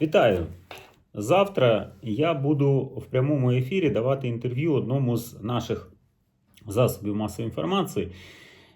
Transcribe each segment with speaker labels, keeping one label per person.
Speaker 1: Вітаю! Завтра я буду в прямому ефірі давати інтерв'ю одному з наших засобів масової інформації.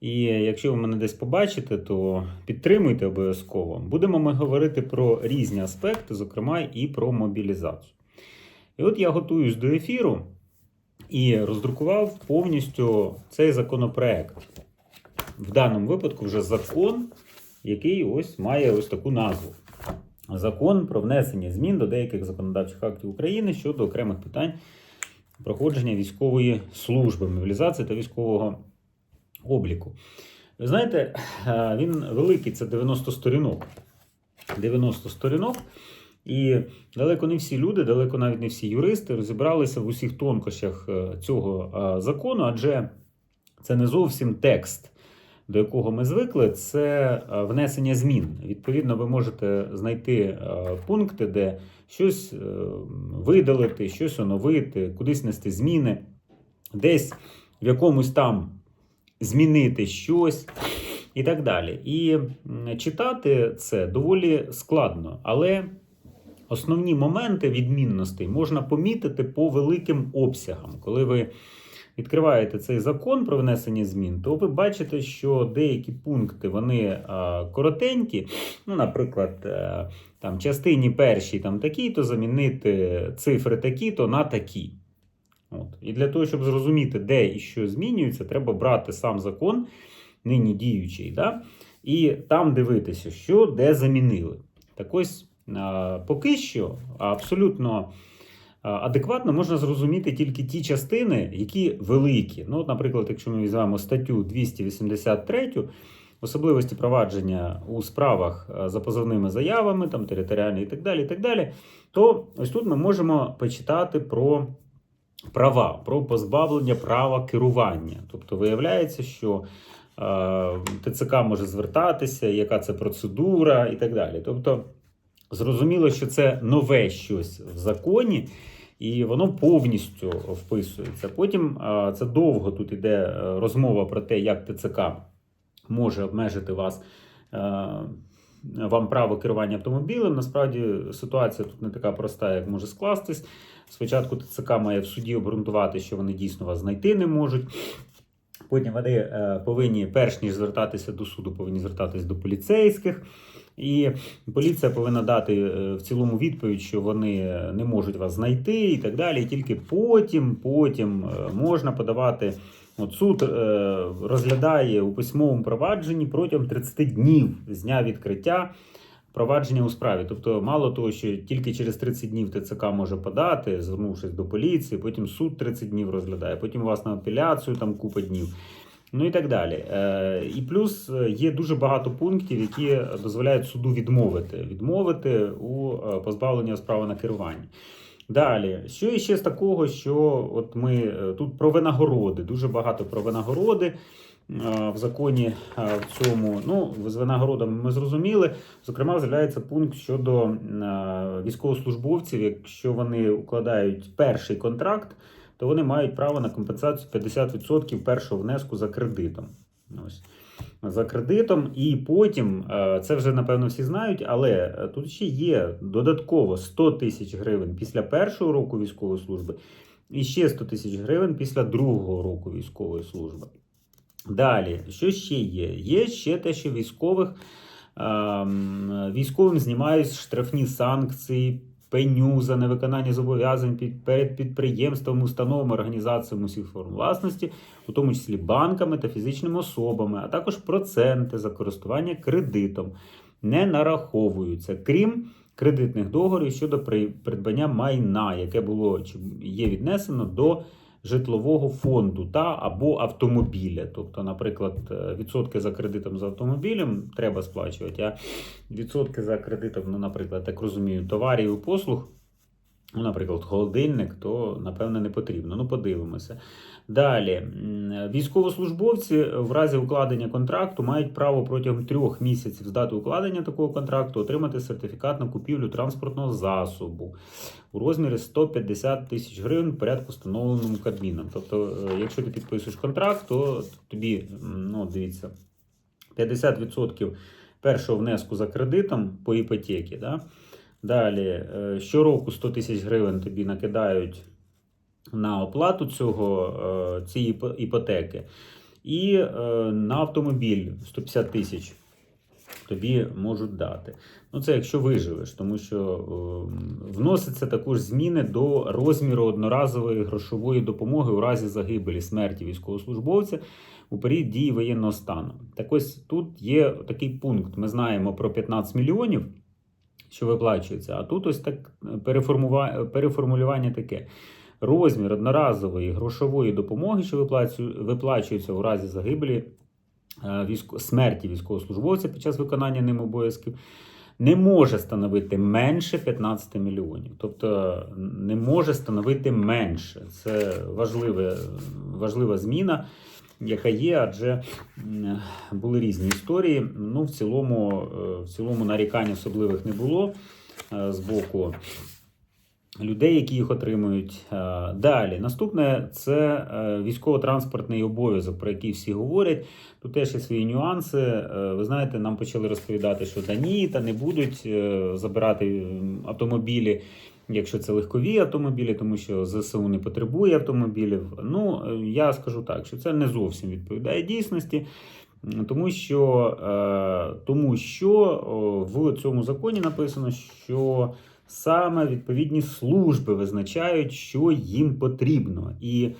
Speaker 1: І якщо ви мене десь побачите, то підтримуйте обов'язково. Будемо ми говорити про різні аспекти, зокрема і про мобілізацію. І от я готуюсь до ефіру і роздрукував повністю цей законопроект. В даному випадку вже закон, який ось має ось таку назву. Закон про внесення змін до деяких законодавчих актів України щодо окремих питань проходження військової служби, мобілізації та військового обліку. Ви знаєте, е, він великий, це 90 сторінок. 90 сторінок. І далеко не всі люди, далеко навіть не всі юристи розібралися в усіх тонкощах е, цього е, закону, адже це не зовсім текст до якого ми звикли, це е, внесення змін. Відповідно, ви можете знайти е, пункти, де щось е, видалити, щось оновити, кудись нести зміни, десь в якомусь там змінити щось і так далі. І читати це доволі складно, але основні моменти відмінностей можна помітити по великим обсягам, коли ви відкриваєте цей закон про внесення змін, то ви бачите, що деякі пункти вони а, коротенькі. Ну, наприклад, е, там частині першій там такі, то замінити цифри такі-то на такі. От. І для того, щоб зрозуміти, де і що змінюється, треба брати сам закон, нині діючий, да? і там дивитися, що де замінили. Так ось поки що абсолютно адекватно можна зрозуміти тільки ті частини, які великі. Ну, Наприклад, якщо ми візьмемо статтю 283, особливості провадження у справах за позовними заявами, там, територіальні і так далі, і так далі, то ось тут ми можемо почитати про права, про позбавлення права керування. Тобто виявляється, що е, ТЦК може звертатися, яка це процедура і так далі. Тобто, зрозуміло, що це нове щось в законі. І воно повністю вписується. Потім це довго тут іде е, розмова про те, як ТЦК може обмежити вас е, вам право керування автомобілем. Насправді ситуація тут не така проста, як може скластись. Спочатку ТЦК має в суді обґрунтувати, що вони дійсно вас знайти не можуть. Потім вони е, повинні, перш ніж звертатися до суду, повинні звертатись до поліцейських. І поліція повинна дати е, в цілому відповідь, що вони не можуть вас знайти і так далі. І тільки потім, потім е, можна подавати. От суд е, розглядає у письмовому провадженні протягом 30 днів з дня відкриття провадження у справі. Тобто, мало того, що тільки через 30 днів ТЦК може подати, звернувшись до поліції, потім суд 30 днів розглядає, потім у вас на апеляцію там купа днів. Ну і так далі. Е, І плюс е, є дуже багато пунктів, які дозволяють суду відмовити відмовити у е, позбавленні права на керування. Далі, що іще з такого, що от ми тут про винагороди, дуже багато про винагороди в законі в цьому. Ну, з винагородами ми зрозуміли. Зокрема, з'являється пункт щодо військовослужбовців, якщо вони укладають перший контракт, то вони мають право на компенсацію 50% першого внеску за кредитом. Ось. За кредитом, і потім е, це вже напевно всі знають, але е, тут ще є додатково 100 тисяч гривень після першого року військової служби і ще 100 тисяч гривень після другого року військової служби. Далі, що ще є? Є ще те, що військових ем, військовим знімають штрафні санкції, пеню за невиконання зобов'язань під, перед підприємством, установами, організаціями усіх форм власності, у тому числі банками та фізичними особами, а також проценти за користування кредитом. Не нараховуються, крім кредитних договорів щодо при- придбання майна, яке було чи є віднесено до житлового фонду та або автомобіля. Тобто, наприклад, е, відсотки за кредитом за автомобілем треба сплачувати, а відсотки за кредитом, ну, наприклад, так розумію, товарів і послуг. Ну, наприклад, холодильник, то напевне не потрібно. Ну, подивимося. Далі, військовослужбовці в разі укладення контракту мають право протягом трьох місяців з дати укладення такого контракту отримати сертифікат на купівлю транспортного засобу у розмірі 150 тисяч гривень в порядку встановленому Кабміном. Тобто, е, якщо ти підписуєш контракт, то тобі, ну, дивіться, 50% першого внеску за кредитом по іпотеці, да? Далі, е, щороку 100 тисяч гривень тобі накидають на оплату цього, е, цієї іпотеки. І е, на автомобіль 150 тисяч тобі можуть дати. Ну, це якщо виживеш, тому що вносяться також зміни до розміру одноразової грошової допомоги у разі загибелі смерті військовослужбовця у період дії воєнного стану. Так ось тут є такий пункт. Ми знаємо про 15 мільйонів, що виплачується, а тут ось так переформува- переформулювання таке. Розмір одноразової грошової допомоги, що виплачу- виплачується у разі загибелі е, смерті військовослужбовця під час виконання ним обов'язків, не може становити менше 15 мільйонів. Тобто не може становити менше. Це важливе, важлива зміна, яка є, адже були різні історії. Ну, в цілому, е, в цілому нарікань особливих не було е, з боку людей, які їх отримують. Е, Далі, наступне це військово-транспортний обов'язок, про який всі говорять. Тут теж є свої нюанси. Ви знаєте, нам почали розповідати, що та ні, та не будуть забирати автомобілі. Якщо це легкові автомобілі, тому що ЗСУ не потребує автомобілів. Ну, е, я скажу так, що це не зовсім відповідає дійсності, тому що, е, тому що в цьому законі написано, що саме відповідні служби визначають, що їм потрібно. І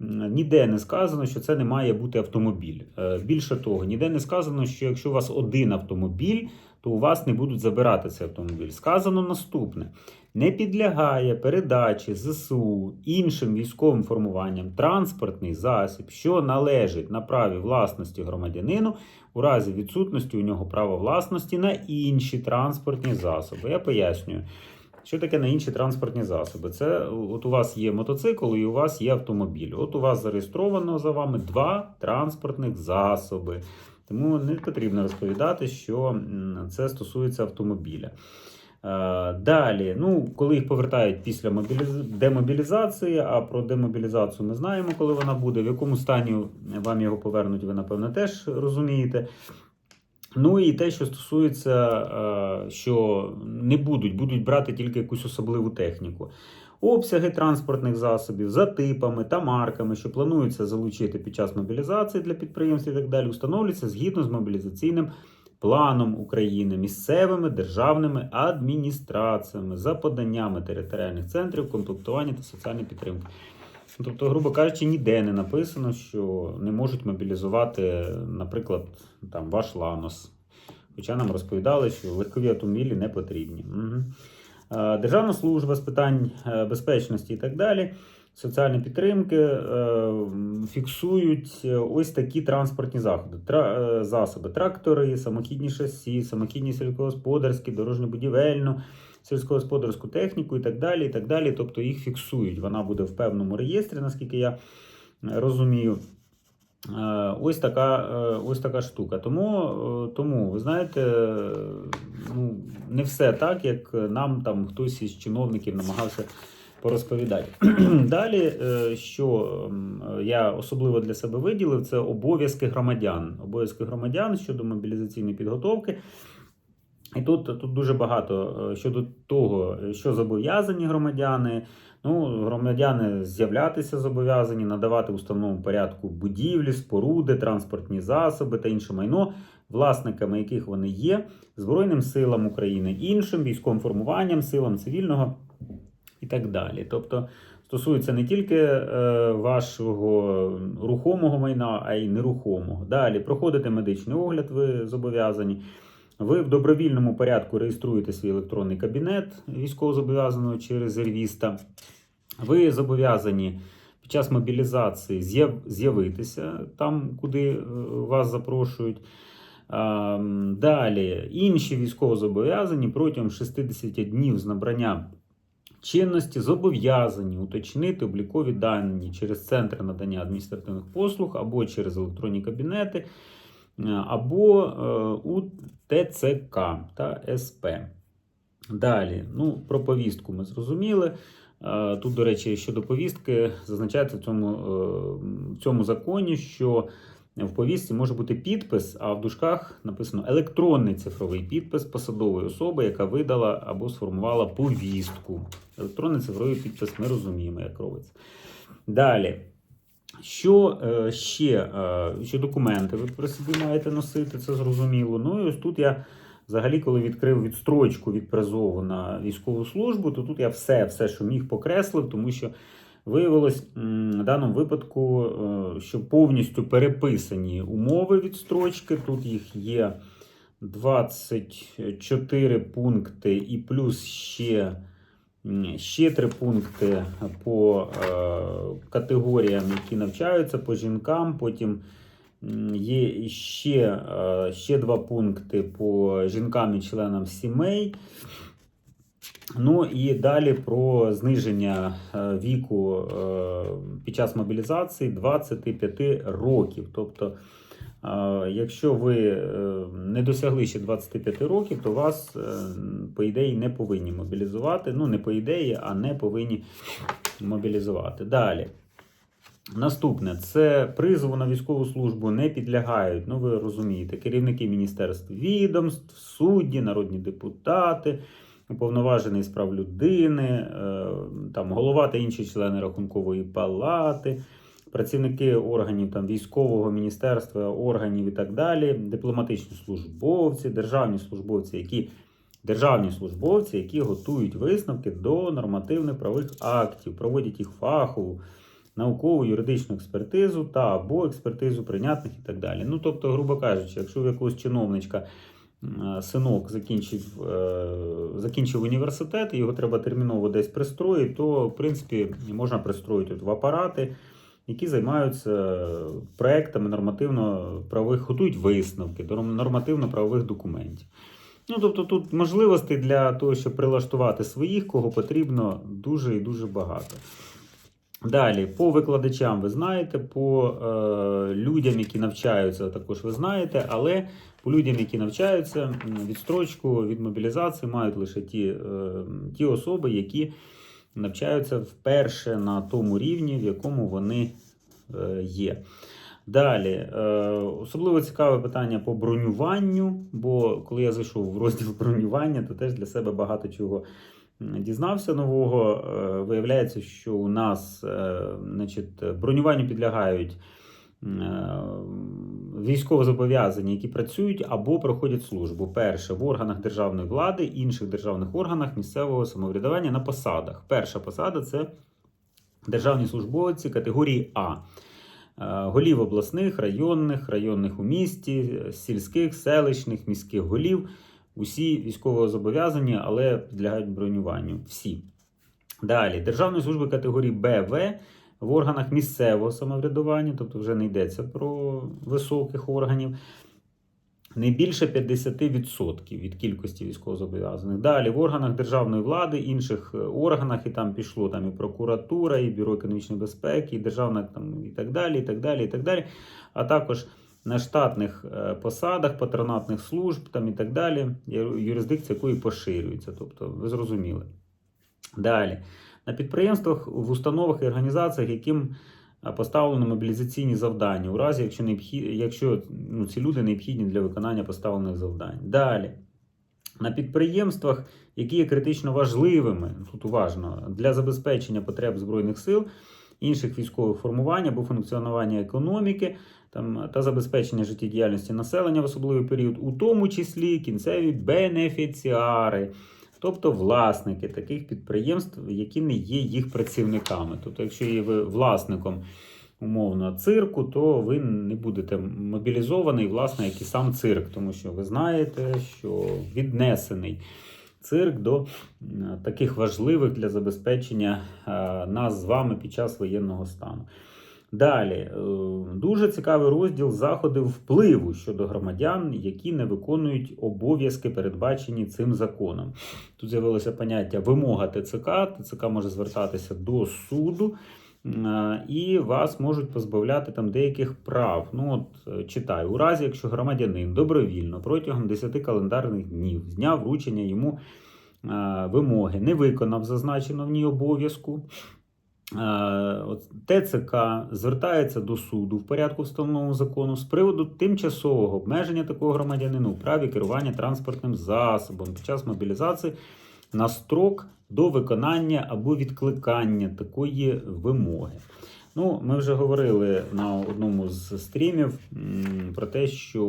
Speaker 1: ніде не сказано, що це не має бути автомобіль. Е, Більше того, ніде не сказано, що якщо у вас один автомобіль, то у вас не будуть забирати цей автомобіль. Сказано наступне: не підлягає передачі ЗСУ іншим військовим формуванням транспортний засіб, що належить на праві власності громадянину у разі відсутності у нього права власності на інші транспортні засоби. Я пояснюю. Що таке на інші транспортні засоби? Це от у вас є мотоцикл і у вас є автомобіль. От у вас зареєстровано за вами два транспортних засоби. Тому не потрібно розповідати, що це стосується автомобіля. Е, Далі, ну, коли їх повертають після демобілізації, а про демобілізацію ми знаємо, коли вона буде, в якому стані вам його повернуть, ви напевно теж розумієте. Ну і те, що стосується, е, що не будуть, будуть брати тільки якусь особливу техніку. Обсяги транспортних засобів за типами та марками, що планується залучити під час мобілізації для підприємств і так далі, встановлюються згідно з мобілізаційним планом України, місцевими державними адміністраціями за поданнями територіальних центрів комплектування та соціальної підтримки. Тобто, грубо кажучи, ніде не написано, що не можуть мобілізувати, наприклад, там ваш ланос. Хоча нам розповідали, що легкові автомобілі не потрібні. Угу. Державна служба з питань е, безпечності і так далі, соціальної підтримки е, фіксують ось такі транспортні заходи, тра- е, засоби: трактори, самохідні шасі, самохідні сільськогосподарські, дорожньо-будівельну, сільськогосподарську техніку і так далі. і так далі. Тобто їх фіксують. Вона буде в певному реєстрі, наскільки я е, розумію. Е, Ось така, е, ось така штука. Тому, тому ви знаєте, ну, не все так, як нам там хтось із чиновників намагався порозповідати. Далі, що я особливо для себе виділив, це обов'язки громадян. Обов'язки громадян щодо мобілізаційної підготовки. І тут, тут дуже багато е, щодо того, що зобов'язані громадяни. Ну, громадяни з'являтися зобов'язані, надавати в установленому порядку будівлі, споруди, транспортні засоби та інше майно, власниками яких вони є, Збройним силам України, іншим військовим формуванням, силам цивільного і так далі. Тобто стосується не тільки е, вашого рухомого майна, а й нерухомого. Далі проходите медичний огляд, ви зобов'язані. Ви в добровільному порядку реєструєте свій електронний кабінет військовозобов'язаного чи резервіста. Ви зобов'язані під час мобілізації з'явитися там, куди е, вас запрошують. Далі інші військовозобов'язані протягом 60 днів з набрання чинності зобов'язані уточнити облікові дані через центри надання адміністративних послуг або через електронні кабінети, або е, у ТЦК та СП. Далі, ну, про повістку ми зрозуміли. Е, Тут, до речі, щодо повістки, зазначається в цьому, е, в цьому законі, що в повістці може бути підпис, а в дужках написано електронний цифровий підпис посадової особи, яка видала або сформувала повістку. Електронний цифровий підпис ми розуміємо, як робиться. Далі. Що е, ще? Е, що документи ви при собі маєте носити, це зрозуміло. Ну і ось тут я взагалі, коли відкрив відстрочку від призову на військову службу, то тут я все, все, що міг, покреслив, тому що виявилось в даному випадку, е, що повністю переписані умови відстрочки. Тут їх є 24 пункти і плюс ще. Ще три пункти по е, категоріям, які навчаються, по жінкам. Потім є ще, е, ще два пункти по жінкам і членам сімей. Ну і далі про зниження е, віку під час мобілізації 25 років. Тобто, якщо ви е, не досягли ще 25 років, то вас, е, по ідеї, не повинні мобілізувати. Ну, не по ідеї, а не повинні мобілізувати. Далі. Наступне це призову на військову службу не підлягають. Ну, ви розумієте, керівники міністерств відомств, судді, народні депутати, уповноважений з прав людини, е, там голова та інші члени рахункової палати, працівники органів там, військового міністерства, органів і так далі, дипломатичні службовці, державні службовці, які державні службовці, які готують висновки до нормативних правових актів, проводять їх фахову наукову юридичну експертизу та або експертизу прийнятних і так далі. Ну, тобто, грубо кажучи, якщо в якогось чиновничка синок закінчив, е, закінчив університет, його треба терміново десь пристроїти, то в принципі можна пристроїти в апарати, які займаються проектами нормативно-правових, готують висновки до нормативно-правових документів. Ну, тобто тут можливостей для того, щоб прилаштувати своїх, кого потрібно, дуже і дуже багато. Далі, по викладачам ви знаєте, по е, людям, які навчаються, також ви знаєте, але по людям, які навчаються, відстрочку від мобілізації мають лише ті, е, ті особи, які навчаються вперше на тому рівні, в якому вони е, є. Далі, е, особливо цікаве питання по бронюванню, бо коли я зайшов в розділ бронювання, то теж для себе багато чого дізнався нового. Е, Виявляється, що у нас значить, бронюванню підлягають військовозобов'язані, які працюють або проходять службу. Перше в органах державної влади, інших державних органах місцевого самоврядування на посадах. Перша посада це державні службовці категорії А. Е, Голів обласних, районних, районних у місті, сільських, селищних, міських голів. Усі військовозобов'язані, але підлягають бронюванню. Всі. Далі, Державної служби категорії БВ в органах місцевого самоврядування, тобто вже не йдеться про високих органів, не більше 50% від кількості військовозобов'язаних. Далі в органах державної влади, інших е, органах, і там пішло там і прокуратура, і бюро економічної безпеки, і державна там і так далі, і так далі, і так далі. А також на штатних е, посадах, патронатних служб там і так далі, юрисдикція якої поширюється. Тобто, ви зрозуміли. Далі. На підприємствах, в установах і організаціях, яким е, поставлено мобілізаційні завдання, у разі, якщо, необхід... якщо ну, ці люди необхідні для виконання поставлених завдань. Далі. На підприємствах, які є критично важливими, тут уважно, для забезпечення потреб Збройних сил, інших військових формувань або функціонування економіки там, та забезпечення життєдіяльності населення в особливий період, у тому числі кінцеві бенефіціари, тобто власники таких підприємств, які не є їх працівниками. Тобто, якщо є ви власником умовно цирку, то ви не будете мобілізований, власне, як і сам цирк, тому що ви знаєте, що віднесений. Цирк до таких важливих для забезпечення нас з вами під час воєнного стану. Далі е, дуже цікавий розділ заходи впливу щодо громадян, які не виконують обов'язки, передбачені цим законом. Тут з'явилося поняття вимога ТЦК. ТЦК може звертатися до суду. е, І вас можуть позбавляти там деяких прав. Ну от е, читаю, у разі, якщо громадянин добровільно протягом 10 календарних днів з дня вручення йому вимоги не виконав зазначено в ній обов'язку, ТЦК звертається до суду в порядку встановленого закону з приводу тимчасового обмеження такого громадянина у праві керування транспортним засобом під час мобілізації на строк до виконання або відкликання такої вимоги. Ну, ми вже говорили на одному з стрімів про те, що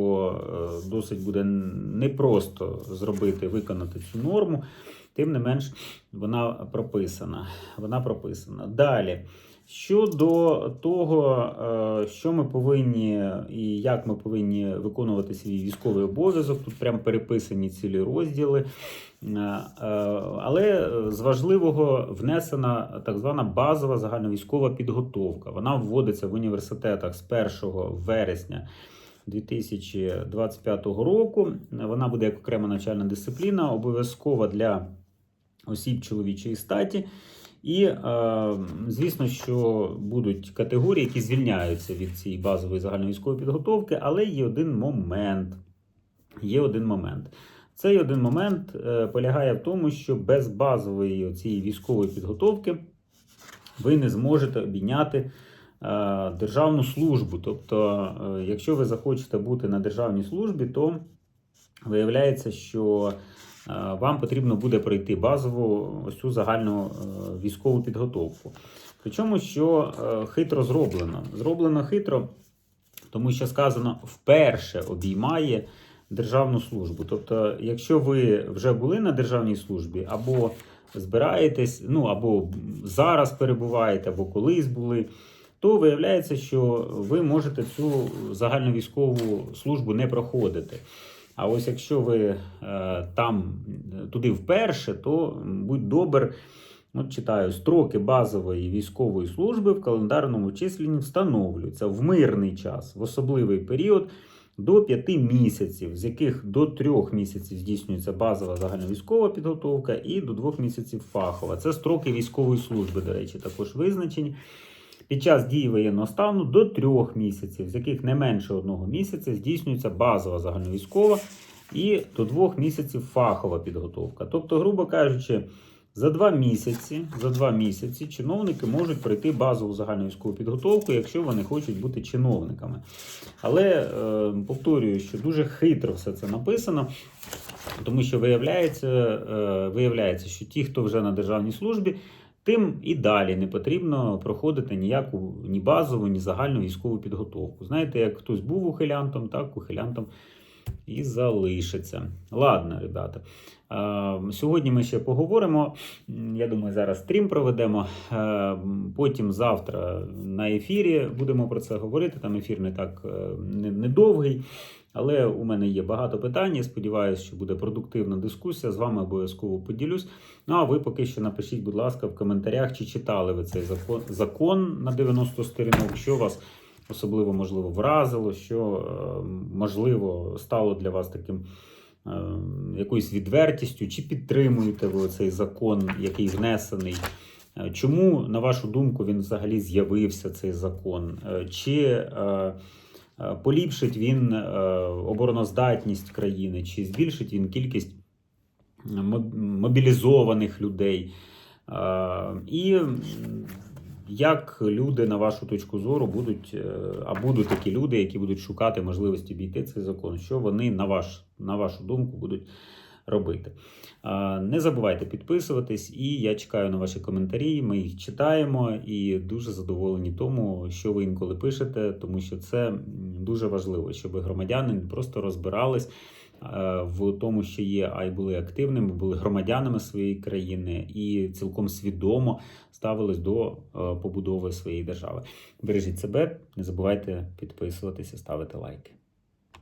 Speaker 1: е, досить буде непросто зробити, виконати цю норму. Тим не менш, вона прописана. Вона прописана. Далі. Щодо того, е, що ми повинні і як ми повинні виконувати свій військовий обов'язок, тут прямо переписані цілі розділи. Е, е, Але з важливого внесена так звана базова загальновійськова підготовка. Вона вводиться в університетах з 1 вересня 2025 року. Вона буде як окрема навчальна дисципліна, обов'язкова для осіб чоловічої статі. І, е, звісно, що будуть категорії, які звільняються від цієї базової загальновійськової підготовки, але є один момент. Є один момент. Цей один момент е, полягає в тому, що без базової цієї військової підготовки ви не зможете обійняти е, державну службу. Тобто, якщо ви захочете бути на державній службі, то виявляється, що вам потрібно буде пройти базову ось цю загальну е, військову підготовку. Причому, що е, хитро зроблено. Зроблено хитро, тому що сказано вперше обіймає державну службу. Тобто, якщо ви вже були на державній службі, або збираєтесь, ну або зараз перебуваєте, або колись були, то виявляється, що ви можете цю загальну військову службу не проходити. А ось якщо ви е, там туди вперше, то будь добр. От читаю, строки базової військової служби в календарному численні встановлюються в мирний час, в особливий період до 5 місяців, з яких до 3 місяців здійснюється базова загальновійськова підготовка і до 2 місяців фахова. Це строки військової служби, до речі, також визначені. Під час дії воєнного стану до 3 місяців, з яких не менше одного місяця здійснюється базова загальновійськова і до 2 місяців фахова підготовка. Тобто, грубо кажучи, за два місяці за два місяці чиновники можуть пройти базову загальновійськову підготовку, якщо вони хочуть бути чиновниками. Але е, повторюю, що дуже хитро все це написано, тому що виявляється, е, виявляється, що ті, хто вже на державній службі, тим і далі не потрібно проходити ніяку ні базову, ні загальну військову підготовку. Знаєте, як хтось був ухилянтом, так ухилянтом і залишиться. Ладно, ребята. Сьогодні ми ще поговоримо. Я думаю, зараз стрім проведемо. Потім завтра на ефірі будемо про це говорити. Там ефір не так е, не- недовгий. Але у мене є багато питань. Я сподіваюся, що буде продуктивна дискусія. З вами обов'язково поділюсь. Ну а ви поки що напишіть, будь ласка, в коментарях, чи читали ви цей закон, закон на 90 сторінок, що вас особливо можливо вразило, що е, можливо стало для вас таким е, якоюсь відвертістю, чи підтримуєте ви цей закон, який внесений. Е, Чому, на вашу думку, він взагалі з'явився цей закон? Чи поліпшить він е, обороноздатність країни, чи збільшить він кількість мобілізованих людей? Е, І як люди, на вашу точку зору, будуть, е, а будуть такі люди, які будуть шукати можливості обійти цей закон, що вони, на, ваш, на вашу думку, будуть робити. Не забувайте підписуватись, і я чекаю на ваші коментарі. Ми їх читаємо і дуже задоволені тому, що ви інколи пишете, тому що це дуже важливо, щоб громадяни просто розбирались в тому, що є, а й були активними, були громадянами своєї країни і цілком свідомо ставились до е, побудови своєї держави. Бережіть себе, не забувайте підписуватися, ставити лайки.